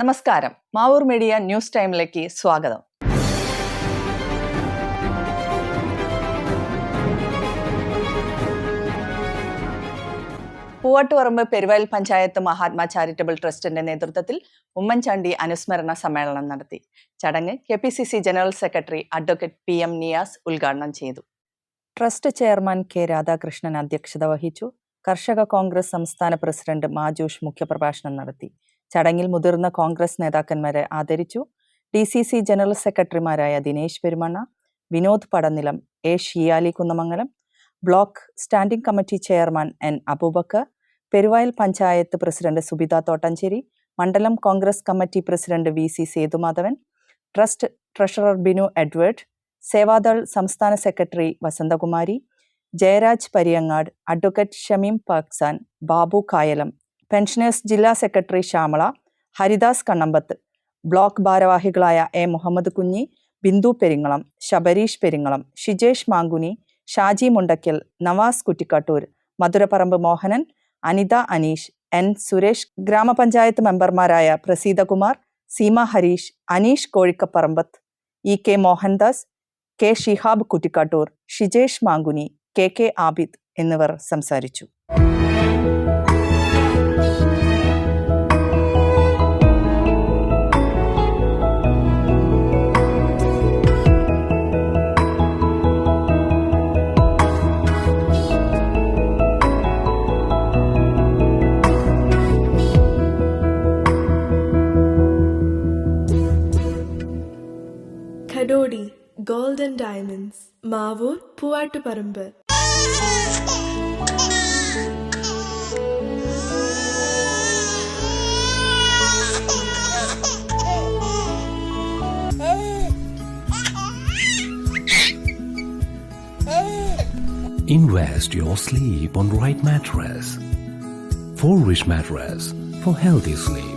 നമസ്കാരം. Mavoor media news ടൈമിലേക്ക് സ്വാഗതം. പൂവാട്ടുപറമ്പ് പെരുവയൽ പഞ്ചായത്ത് മഹാത്മാ ചാരിറ്റബിൾ ട്രസ്റ്റിന്റെ നേതൃത്വത്തിൽ ഉമ്മൻചാണ്ടി അനുസ്മരണ സമ്മേളനം നടത്തി. ചടങ്ങ് K P C C general secretary advocate P M Niyas ഉദ്ഘാടനം ചെയ്തു. ട്രസ്റ്റ് ചെയർമാൻ കെ രാധാകൃഷ്ണൻ അധ്യക്ഷത വഹിച്ചു. കർഷക കോൺഗ്രസ് സംസ്ഥാന പ്രസിഡന്റ് മാജൂഷ് മുഖ്യപ്രഭാഷണം നടത്തി. ചടങ്ങിൽ മുതിർന്ന കോൺഗ്രസ് നേതാക്കന്മാരെ ആദരിച്ചു. ഡി സി സി ജനറൽ സെക്രട്ടറിമാരായ Dinesh Perumanna Vinod Padanilam A Shiyali Kunnamangalam block standing committee chairman N Aboobacker Peruvayal panchayat president Subitha Thottancheri മണ്ഡലം Congress committee president V C Sethumadhavan trust treasurer Binu Edward Sevadal സംസ്ഥാന secretary Vasanthakumari Jayaraj Pariyangad advocate Shameem പാക്സാൻ Babu Kayalam pensioners ജില്ലാ secretary Shyamala Haridas Kannambath block ഭാരവാഹികളായ A Muhammad Kunhi Bindu Peringalam Shabareesh Peringalam Shijesh Mankuni Shaji Mundakkal Navas Kuttikkattoor മധുരപ്പറമ്പ് Mohanan Anitha Aneesh N Suresh ഗ്രാമപഞ്ചായത്ത് മെമ്പർമാരായ Praseethakumar Seema Harish Aneesh Kozhikkaparambath E K Mohandas K Shihab Kuttikkattoor Shijesh Mankuni K K Abid എന്നിവർ സംസാരിച്ചു. Gold and diamonds. Diamonds Mavoor Invest your sleep on right mattress. Full rich mattress for healthy sleep.